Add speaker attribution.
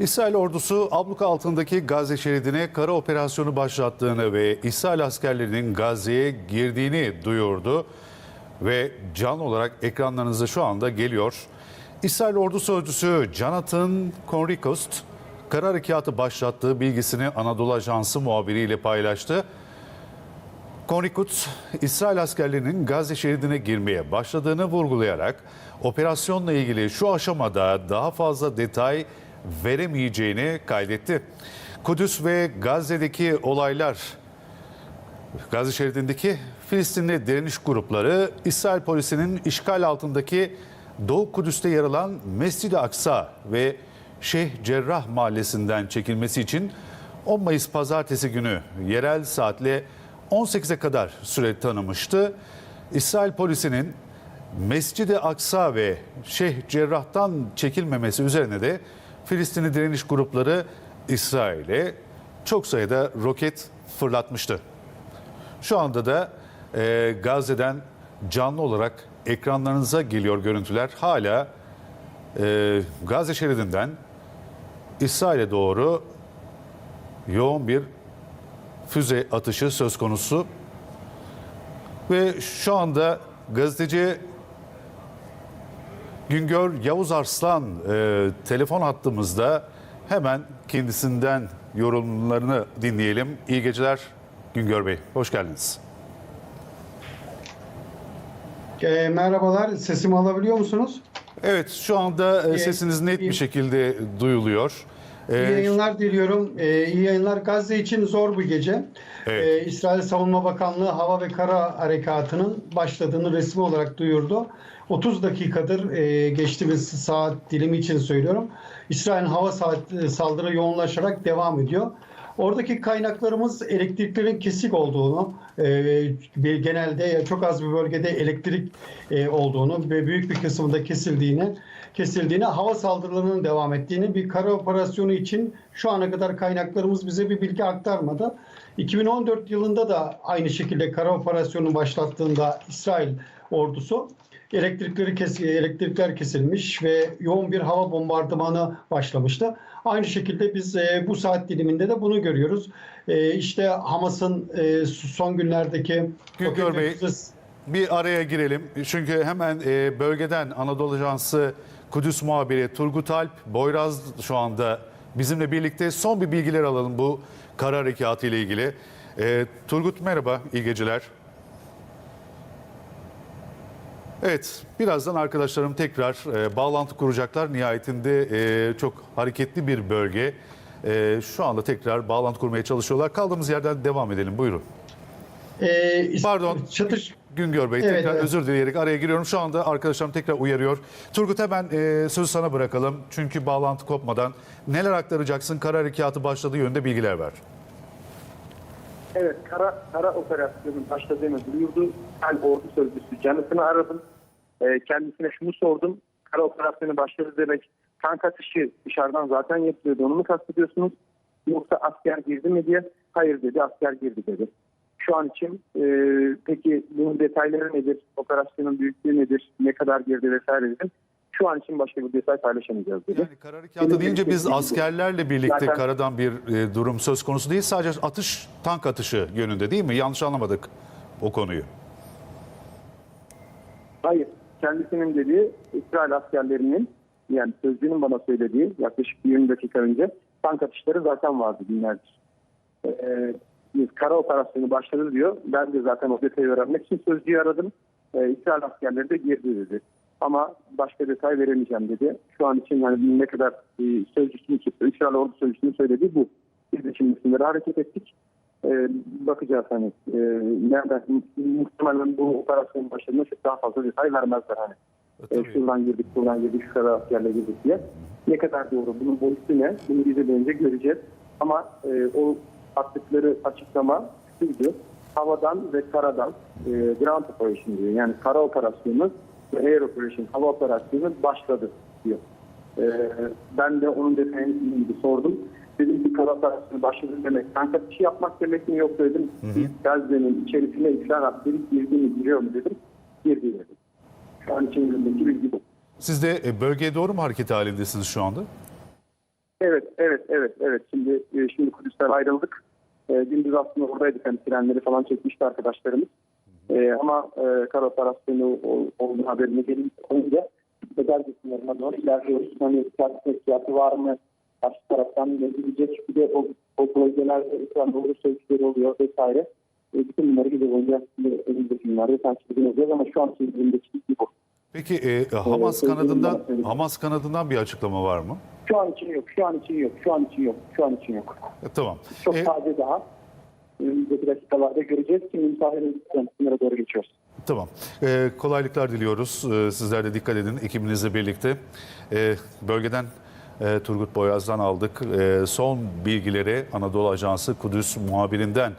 Speaker 1: İsrail ordusu abluka altındaki Gazze şeridine kara operasyonu başlattığını ve İsrail askerlerinin Gazze'ye girdiğini duyurdu. Ve can olarak ekranlarınıza şu anda geliyor. İsrail ordu sözcüsü Jonathan Conricost kara harekatı başlattığı bilgisini Anadolu Ajansı muhabiriyle paylaştı. Konikuts, İsrail askerlerinin Gazze şeridine girmeye başladığını vurgulayarak operasyonla ilgili şu aşamada daha fazla detay veremeyeceğini kaydetti. Kudüs ve Gazze'deki olaylar Gazze şeridindeki Filistinli direniş grupları İsrail polisinin işgal altındaki Doğu Kudüs'te yer alan Mescid-i Aksa ve Şeyh Cerrah mahallesinden çekilmesi için 10 Mayıs pazartesi günü yerel saatle 18'e kadar süre tanımıştı. İsrail polisinin Mescid-i Aksa ve Şeyh Cerrah'tan çekilmemesi üzerine de Filistinli direniş grupları İsrail'e çok sayıda roket fırlatmıştı. Şu anda da e, Gazze'den canlı olarak ekranlarınıza geliyor görüntüler. Hala e, Gazze şeridinden İsrail'e doğru yoğun bir füze atışı söz konusu. Ve şu anda gazeteci Güngör Yavuz Arslan e, telefon hattımızda hemen kendisinden yorumlarını dinleyelim. İyi geceler Güngör Bey, hoş geldiniz.
Speaker 2: E, merhabalar, sesimi alabiliyor musunuz?
Speaker 1: Evet, şu anda e, sesiniz net bir şekilde duyuluyor.
Speaker 2: İyi yayınlar diliyorum. E, iyi yayınlar. Gazze için zor bir gece.
Speaker 1: Evet.
Speaker 2: E, İsrail Savunma Bakanlığı Hava ve Kara Harekatı'nın başladığını resmi olarak duyurdu. 30 dakikadır e, geçtiğimiz saat dilimi için söylüyorum. İsrail'in hava saat, saldırı yoğunlaşarak devam ediyor. Oradaki kaynaklarımız elektriklerin kesik olduğunu, e, genelde çok az bir bölgede elektrik e, olduğunu ve büyük bir kısmında kesildiğini, kesildiğini, hava saldırılarının devam ettiğini, bir kara operasyonu için şu ana kadar kaynaklarımız bize bir bilgi aktarmadı. 2014 yılında da aynı şekilde kara operasyonu başlattığında İsrail ordusu elektrikleri kes elektrikler kesilmiş ve yoğun bir hava bombardımanı başlamıştı. Aynı şekilde biz e, bu saat diliminde de bunu görüyoruz. E, işte Hamas'ın e, son günlerdeki
Speaker 1: Güngör Bey,
Speaker 2: roket-
Speaker 1: bir araya girelim. Çünkü hemen e, bölgeden Anadolu Ajansı Kudüs muhabiri Turgut Alp Boyraz şu anda bizimle birlikte son bir bilgiler alalım bu kara harekatı ile ilgili. E, Turgut merhaba, iyi geceler. Evet, birazdan arkadaşlarım tekrar e, bağlantı kuracaklar. Nihayetinde e, çok hareketli bir bölge. E, şu anda tekrar bağlantı kurmaya çalışıyorlar. Kaldığımız yerden devam edelim. Buyurun.
Speaker 2: e, is-
Speaker 1: Pardon.
Speaker 2: çatış
Speaker 1: Güngör Bey
Speaker 2: Evet,
Speaker 1: tekrar
Speaker 2: evet.
Speaker 1: özür dileyerek araya giriyorum. Şu anda arkadaşlarım tekrar uyarıyor. Turgut hemen e, sözü sana bırakalım. Çünkü bağlantı kopmadan neler aktaracaksın? Kara harekatı başladığı yönde bilgiler ver.
Speaker 3: Evet, kara, kara operasyonun başladığını duyurdu. Ben ordu sözcüsü Canıt'ını aradım. Ee, kendisine şunu sordum. Kara operasyonu başladı demek tank atışı dışarıdan zaten yapılıyordu. Onu mu kastediyorsunuz? Yoksa asker girdi mi diye. Hayır dedi, asker girdi dedi. Şu an için e, peki bunun detayları nedir? Operasyonun büyüklüğü nedir? Ne kadar girdi vesaire dedim. Şu an için başka bir detay paylaşamayacağız dedi.
Speaker 1: Yani kara harekatı deyince biz askerlerle birlikte
Speaker 3: Zaten-
Speaker 1: karadan bir e, durum söz konusu değil. Sadece atış, tank atışı yönünde değil mi? Yanlış anlamadık o konuyu.
Speaker 3: Hayır. Kendisinin dediği İsrail askerlerinin yani sözcünün bana söylediği yaklaşık 20 dakika önce tank atışları zaten vardı günlerdir. Ee, biz kara operasyonu başladı diyor. Ben de zaten o detayı öğrenmek için sözcüyü aradım. Ee, İsrail askerleri de girdi dedi. Ama başka detay veremeyeceğim dedi. Şu an için yani ne kadar e, sözcüsünün çıktı. İsrail ordu sözcüsünün söylediği bu. Biz de şimdi isimlere hareket ettik. Ee, bakacağız hani e, nereden muhtemelen bu operasyonun başında çok daha fazla detay vermezler hani. E,
Speaker 1: tabii.
Speaker 3: şuradan girdik, buradan girdik, şu kadar askerle girdik diye. Ne kadar doğru, bunun boyutu ne? Bunu bize önce göreceğiz. Ama e, o attıkları açıklama şuydu. Havadan ve karadan e, ground operation diyor. Yani kara operasyonu ve air operation, hava operasyonu başladı diyor. Ee, ben de onun detayını gibi sordum. Dedim ki kara operasyonu başladı demek. Tank atışı yapmak demek mi yok dedim. Gazze'nin içerisine İsrail askeri girdi mi giriyor mu dedim. Girdi dedim. Şu an için elimdeki bilgi bu.
Speaker 1: Siz de e, bölgeye doğru mu hareket halindesiniz şu anda?
Speaker 3: Evet, evet, evet, evet. Şimdi e, şimdi Kudüs'ten ayrıldık. E, gündüz aslında oradaydık. Hani trenleri falan çekmişti arkadaşlarımız. E, ama e, kara operasyonu ol- olduğu haberini gelince olunca bedel kesimlerine doğru ilerliyoruz. Hani siyasi teşkilatı var mı? Karşı taraftan ne gidecek? Bir de o, o bölgelerde İslam doğru sözcüleri oluyor vesaire. E, bütün bunları gece boyunca önümüzdeki günlerde takip edeceğiz ama şu an elimdeki bilgi bu.
Speaker 1: Peki e, Hamas kanadından Hamas kanadından bir açıklama var mı?
Speaker 3: Şu an için yok, şu an için yok, şu an için yok, şu an için yok.
Speaker 1: E, tamam.
Speaker 3: Çok
Speaker 1: E,
Speaker 3: taze daha. Önümüzdeki dakikalarda göreceğiz ki misafirin sınıra doğru geçiyoruz.
Speaker 1: Tamam. Ee, kolaylıklar diliyoruz. Ee, sizler de dikkat edin ekibinizle birlikte. Ee, bölgeden e, Turgut Boyaz'dan aldık. Ee, son bilgileri Anadolu Ajansı Kudüs muhabirinden